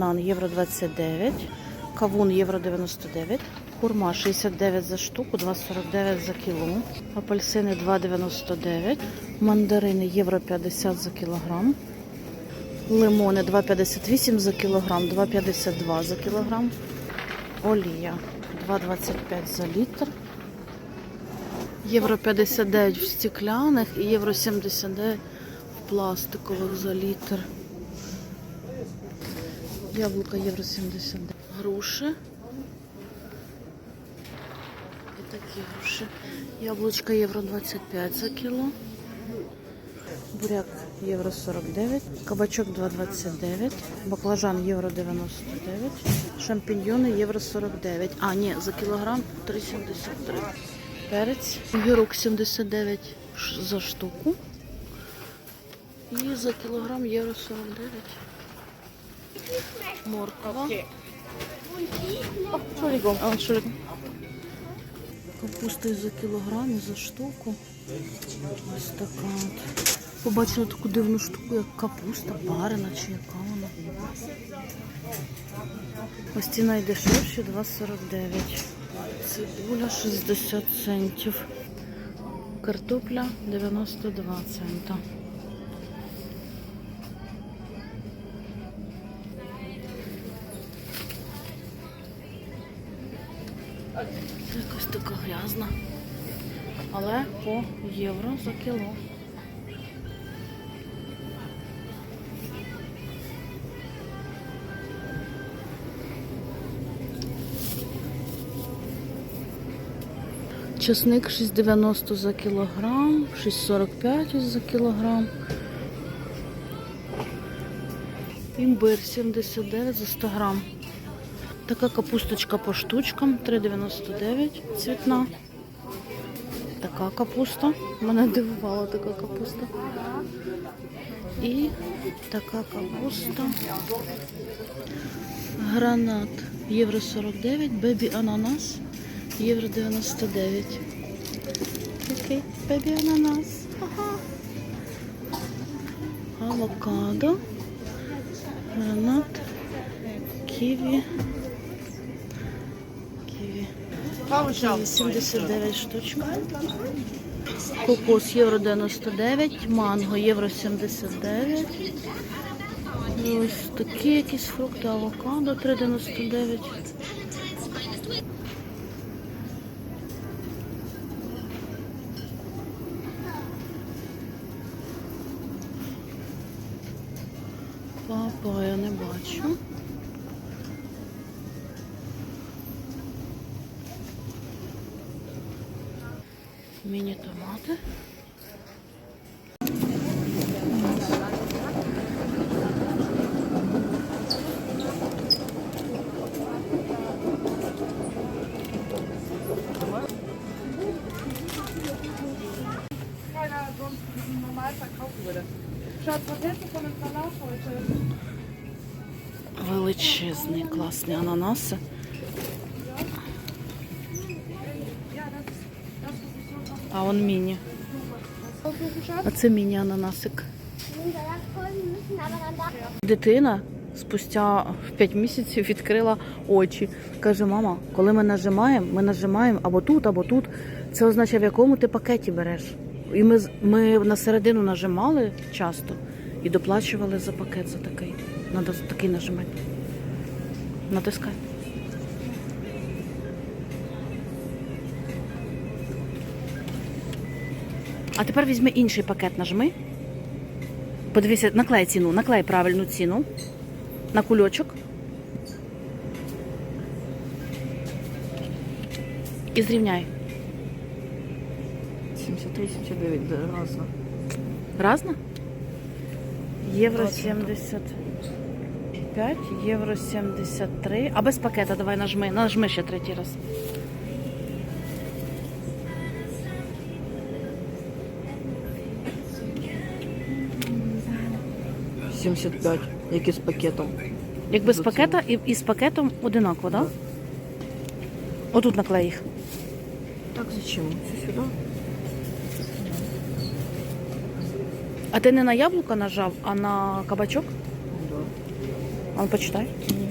Банан євро 29, кавун євро 99, хурма 69 за штуку, 2,49 за кіло, апельсини 2,99, мандарини євро 50 за кілограм, лимони 2,58 за кілограм, 2,52 за кілограм, олія 2,25 за літр, євро 59 в стекляних і євро 79 в пластикових за літр. Яблука євро 70. Груші. І такі груші. Яблучка євро 25 за кіло. Буряк євро 49. Кабачок 2,29. Баклажан євро 99. Шампіньйони євро 49. А, ні, за кілограм 3,73. Перець. Огірок 79 за штуку. І за кілограм євро 49. Морква. О, Entschuldigung. А, Entschuldigung. Капуста за кілограм, і за штуку. Ось така от. Побачила таку дивну штуку, як капуста, парена чи яка вона. Ось ці найдешевші 2,49. Цибуля 60 центів. Картопля 92 цента. Якась така грязна. Але по євро за кіло. Чесник 6,90 за кілограм, 6,45 ось за кілограм. Імбир 79 за 100 грам. Така капусточка по штучкам 3,99 цвітна. Така капуста. Мене дивувала така капуста. І така капуста. Гранат євро 49, бебі ананас євро 99. Такий бебі ананас. Ага. Авокадо. Гранат. Ківі. 79 штучка. Кокос євро 99, манго євро 79. І Ось такі якісь фрукти, авокадо 3,99. Папа, я не бачу. Heute? Величезний, класні ананаси. А он міні. А це міні-ананасик. Дитина спустя в 5 місяців відкрила очі. Каже, мама, коли ми нажимаємо, ми нажимаємо або тут, або тут. Це означає, в якому ти пакеті береш. І ми, ми на середину нажимали часто і доплачували за пакет за такий. Надо такий нажимати. Натискай. А тепер візьми інший пакет, нажми. Подивися, наклей ціну, наклей правильну ціну на кульочок. І зрівняй. 73, 79, да, разно. Разно? Євро 75, євро 73. А без пакета давай нажми. Нажми ще третій раз. — 75, як і з пакетом. Якби з пакета і, і з пакетом одинаково, так? Да? Отут наклей їх. Так, зачем? Все сюди? А ти не на яблука нажав, а на кабачок? Да. А ну почитай. Ні.